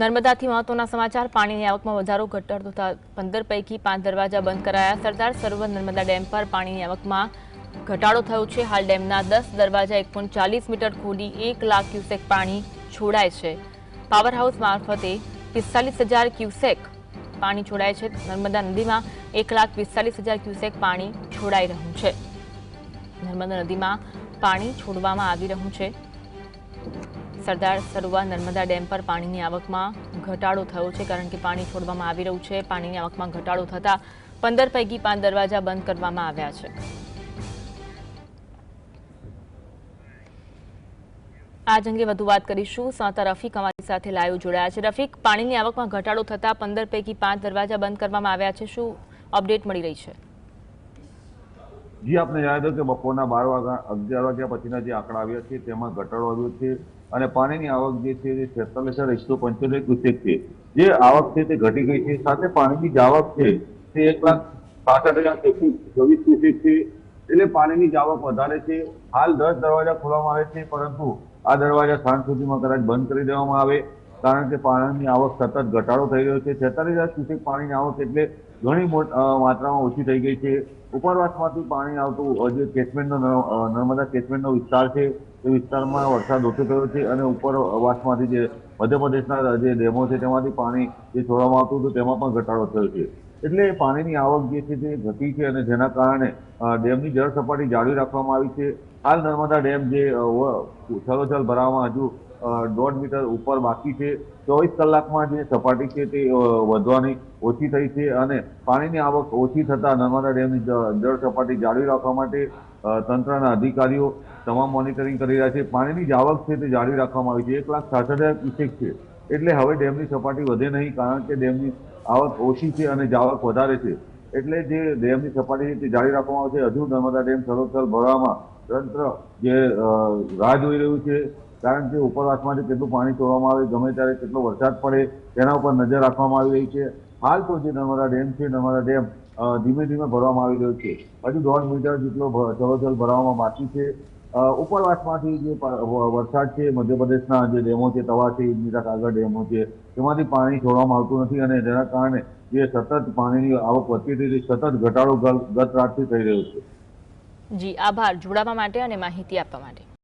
નર્મદાથી મહત્વના સમાચાર, પાણીની આવકમાં વધારો ઘટાડો થતા પંદર પૈકી પાંચ દરવાજા બંધ કરાયા. સરદાર સરોવર નર્મદા ડેમ પર પાણીની આવકમાં ઘટાડો થયો છે. હાલ ડેમના દસ દરવાજા એક ચાલીસ મીટર ખોલી એક લાખ ક્યુસેક પાણી છોડાય છે. પાવર હાઉસ મારફતે પિસ્તાલીસ હજાર ક્યુસેક પાણી છોડાય છે. નર્મદા નદીમાં એક લાખ પિસ્તાલીસ હજાર ક્યુસેક પાણી છોડાઈ રહ્યું છે. નર્મદા નદીમાં પાણી છોડવામાં આવી રહ્યું છે. સરદાર સરોવર નર્મદા ડેમ પર પાણીની આવકમાં ઘટાડો થયો છે, કારણ કે પાણી છોડવામાં આવી રહ્યું છે. પાણીની આવકમાં ઘટાડો થતાં પંદર પૈકી પાંચ દરવાજા બંધ કરવામાં આવ્યા છે. આજ અંગે વધુ વાત કરીશું. સાંતા રફીક અમારી સાથે લાઈવ જોડાયા છે. રફીક, પાણીની આવકમાં ઘટાડો થતાં પંદર પૈકી પાંચ દરવાજા બંધ કરવામાં આવ્યા છે. શું અપડેટ મળી રહી છે? જી આપને યાદ હોય કે બપોરના બાર વાગ્યા, અગિયાર વાગ્યા પછીના જે આંકડા આવ્યા છે, તેમાં ઘટાડો આવ્યો છે અને પાણીની આવક જે છે તે છેતાલીસ હજાર એકસો પંચોતેર ક્યુસેક છે. જે આવક છે તે ઘટી ગઈ છે, સાથે પાણીની જે આવક છે, તે એક લાખ સાસઠ હજાર એકસો ચોવીસ ક્યુસેક છે. એટલે પાણીની જ આવક વધારે છે. હાલ દસ દરવાજા ખોલવામાં આવે છે, પરંતુ આ દરવાજા સાંજ સુધીમાં કદાચ બંધ કરી દેવામાં આવે, કારણ કે પાણીની આવક સતત ઘટાડો થઈ રહ્યો છે. છેતાલીસ હજાર ક્યુસેક પાણીની આવક એટલે ઘણી માત્રામાં ઓછી થઈ ગઈ છે. ઉપરવાસમાંથી પાણી આવતું જે કેચમેન્ટનો નર- નર્મદા કેચમેન્ટનો વિસ્તાર છે તે વિસ્તારમાં વરસાદ ઓછો થયો છે અને ઉપરવાસમાંથી જે મધ્યપ્રદેશના જે ડેમો છે, તેમાંથી પાણી જે છોડવામાં આવતું હતું, તેમાં પણ ઘટાડો થયો છે. એટલે પાણીની આવક જે છે તે ઘટી છે અને જેના કારણે ડેમની જળ સપાટી જાળવી રાખવામાં આવી છે. હાલ નર્મદા ડેમ જે છલોછલ ભરાવામાં હજુ દોઢ મીટર ઉપર બાકી છે. ચોવીસ કલાકમાં જે સપાટી છે તે વધવાની ઓછી થઈ છે અને પાણીની આવક ઓછી થતાં નર્મદા ડેમની જળ સપાટી જાળવી રાખવા માટે તંત્રના અધિકારીઓ તમામ મોનિટરિંગ કરી રહ્યા છે. પાણીની જ આવક છે તે જાળવી રાખવામાં આવી છે. એક લાખ સાસઠ હજાર ક્યુસેક છે. એટલે હવે ડેમની સપાટી વધે નહીં કારણ કે ડેમની આવક ઓછી છે અને જાવક વધારે છે. એટલે જે ડેમની સપાટી છે તે જાળવી રાખવામાં આવશે હજુ નર્મદા ડેમ સરોસર ભરવામાં તંત્ર જે રાહ જોઈ રહ્યું છે. કારણ કે ઉપરવાસમાંથી કેટલું પાણી છોડવામાં આવે, ગમે ત્યારે કેટલો વરસાદ પડે, તેના ઉપર નજર રાખવામાં આવી રહી છે. હાલ તો જે નર્મદા ડેમ છે, નર્મદા ડેમ ધીમે ધીમે ભરવામાં આવી રહ્યો છે. હજુ દોઢ મીટર જેટલો ચલોચલ ભરવામાં બાકી છે. ઉપરવાસમાંથી જે વરસાદ છે, મધ્યપ્રદેશના જે ડેમો છે, તવા છે, ઇન્દિરા ડેમો છે, તેમાંથી પાણી છોડવામાં આવતું નથી અને જેના કારણે જે સતત પાણીની આવક વધતી હતી સતત ઘટાડો ગત રાતથી થઈ રહ્યો છે. જી, આભાર. જોડાવા માટે અને માહિતી આપવા માટે.